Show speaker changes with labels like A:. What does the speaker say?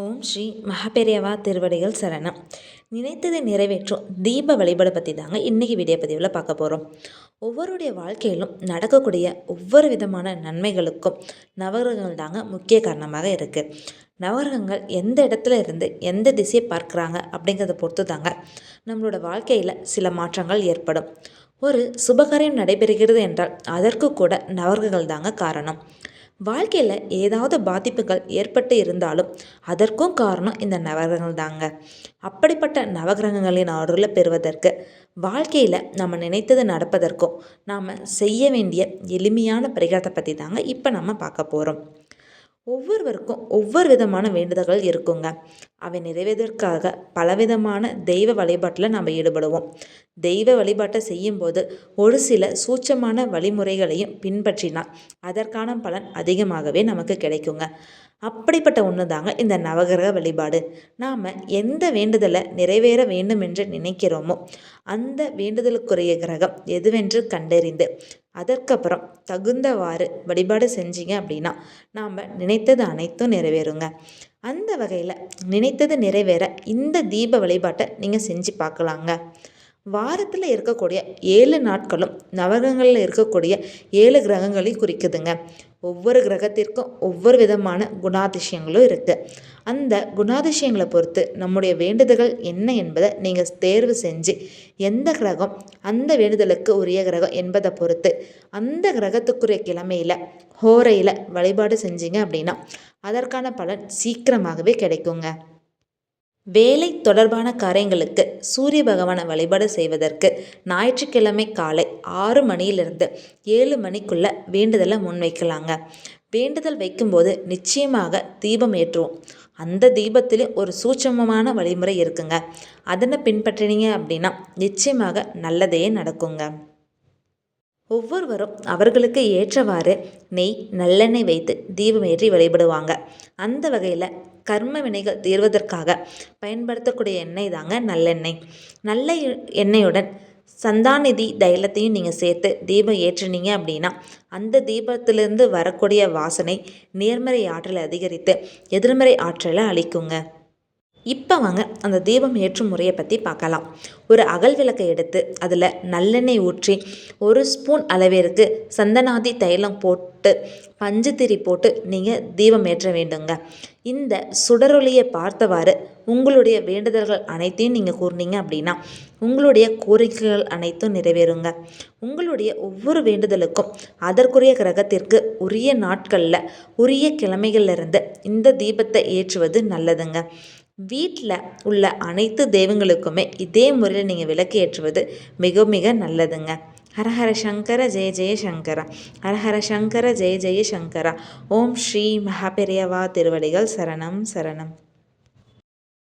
A: ஓம் ஸ்ரீ மகாபெரியவா திருவடிகள் சரணம். நினைத்ததை நிறைவேற்றும் தீப வழிபாடு பற்றி தாங்க இன்றைக்கி வீடியோ பதிவில் பார்க்க போகிறோம் ஒவ்வொருடைய வாழ்க்கையிலும் நடக்கக்கூடிய ஒவ்வொரு விதமான நன்மைகளுக்கும் நவகிரகங்கள் தாங்க முக்கிய காரணமாக இருக்குது நவகிரகங்கள் எந்த இடத்துல இருந்து எந்த திசையை பார்க்குறாங்க அப்படிங்கிறத பொறுத்து தாங்க நம்மளோட வாழ்க்கையில் சில மாற்றங்கள் ஏற்படும். ஒரு சுபகாரியம் நடைபெறுகிறது என்றால் அதற்கு கூட நவர்கள் தாங்க காரணம். வாழ்க்கையில் ஏதாவது பாதிப்புகள் ஏற்பட்டு இருந்தாலும் அதற்கும் காரணம் இந்த நவகிரகங்கள் தாங்க. அப்படிப்பட்ட நவகிரகங்களின் அருளை பெறுவதற்கு வாழ்க்கையில் நம்ம நினைத்தது நடப்பதற்கும் நாம் செய்ய வேண்டிய எளிமையான பரிகாரத்தை பற்றி தாங்க இப்போ நம்ம பார்க்க போகிறோம் ஒவ்வொருவருக்கும் ஒவ்வொரு விதமான வேண்டுதல்கள் இருக்குங்க. அவை நிறைவேறதற்காக பலவிதமான தெய்வ வழிபாட்டில் நம்ம ஈடுபடுவோம். தெய்வ வழிபாட்டை செய்யும்போது ஒரு சில சூட்சமான வழிமுறைகளையும் பின்பற்றினால் அதற்கான பலன் அதிகமாகவே நமக்கு கிடைக்குங்க. அப்படிப்பட்ட ஒன்று தாங்க இந்த நவகிரக வழிபாடு. நாம் எந்த வேண்டுதலை நிறைவேற வேண்டும் என்று நினைக்கிறோமோ அந்த வேண்டுதலுக்குரிய கிரகம் எதுவென்று கண்டறிந்து அதற்கப்புறம் தகுந்தவாறு வழிபாடு செஞ்சீங்க அப்படின்னா நாம் நினைத்தது அனைத்தும் நிறைவேறுங்க. அந்த வகையில் நினைத்தது நிறைவேற இந்த தீப வழிபாட்டை நீங்கள் செஞ்சு பார்க்கலாங்க. வாரத்தில் இருக்கக்கூடிய ஏழு நாட்களும் நவகிரகங்களில் இருக்கக்கூடிய ஏழு கிரகங்களையும் குறிக்குதுங்க. ஒவ்வொரு கிரகத்திற்கும் ஒவ்வொரு விதமான குணாதிசயங்களும் இருக்குது அந்த குணாதிசயங்களை பொறுத்து நம்முடைய வேண்டுதல்கள் என்ன என்பதை நீங்கள் தேர்வு செஞ்சு எந்த கிரகம் அந்த வேண்டுதலுக்கு உரிய கிரகம் என்பதை பொறுத்து அந்த கிரகத்துக்குரிய கிழமையில் ஹோரையில் வழிபாடு செஞ்சீங்க அப்படின்னா அதற்கான பலன் சீக்கிரமாகவே கிடைக்குங்க. வேலை தொடர்பான காரியங்களுக்கு சூரிய பகவானை வழிபாடு செய்வதற்கு ஞாயிற்றுக்கிழமை காலை ஆறு மணியிலிருந்து ஏழு மணிக்குள்ளே வேண்டுதலை முன்வைக்கலாங்க. வேண்டுதல் வைக்கும்போது நிச்சயமாக தீபம் ஏற்றுவோம். அந்த தீபத்திலே ஒரு சூட்சமமான வழிமுறை இருக்குங்க. அதனை பின்பற்றினீங்க அப்படின்னா நிச்சயமாக நல்லதே நடக்குங்க. ஒவ்வொருவரும் அவர்களுக்கு ஏற்றவாறு நெய் நல்லெண்ணெய் வைத்து தீபம் ஏற்றி வழிபடுவாங்க. அந்த வகையில் கர்ம வினைகள் தீர்வதற்காக பயன்படுத்தக்கூடிய எண்ணெய் தாங்க நல்லெண்ணெய். நல்ல எண்ணெயுடன் சந்தாநிதி தைலத்தையும் நீங்கள் சேர்த்து தீபம் ஏற்றினீங்க அப்படின்னா அந்த தீபத்திலிருந்து வரக்கூடிய வாசனை நேர்மறை ஆற்றலை அதிகரித்து எதிர்மறை ஆற்றலை அளிக்குங்க இப்போ வாங்க அந்த தீபம் ஏற்றும் முறையை பற்றி பார்க்கலாம். ஒரு அகல் விளக்கை எடுத்து அதில் நல்லெண்ணெய் ஊற்றி ஒரு ஸ்பூன் அளவிற்கு சந்தனாதி தைலம் போட்டு பஞ்சுத்திரி போட்டு நீங்கள் தீபம் ஏற்ற வேண்டுங்க. இந்த சுடரொலியை பார்த்தவாறு உங்களுடைய வேண்டுதல்கள் அனைத்தையும் நீங்கள் கூறினீங்க அப்படின்னா உங்களுடைய கோரிக்கைகள் அனைத்தும் நிறைவேறுங்க. உங்களுடைய ஒவ்வொரு வேண்டுதலுக்கும் அதற்குரிய கிரகத்திற்கு உரிய நாட்களில் உரிய கிழமைகளிலிருந்து இந்த தீபத்தை ஏற்றுவது நல்லதுங்க. வீட்டில் உள்ள அனைத்து தெய்வங்களுக்குமே இதே முறையில் நீங்கள் விளக்கு ஏற்றுவது மிக மிக நல்லதுங்க. ஹரஹர சங்கர ஜெய ஜெய சங்கரா. ஹரஹர சங்கர ஜெய ஜெய சங்கரா. ஓம் ஸ்ரீ மகாபெரியவா திருவடிகள் சரணம் சரணம்.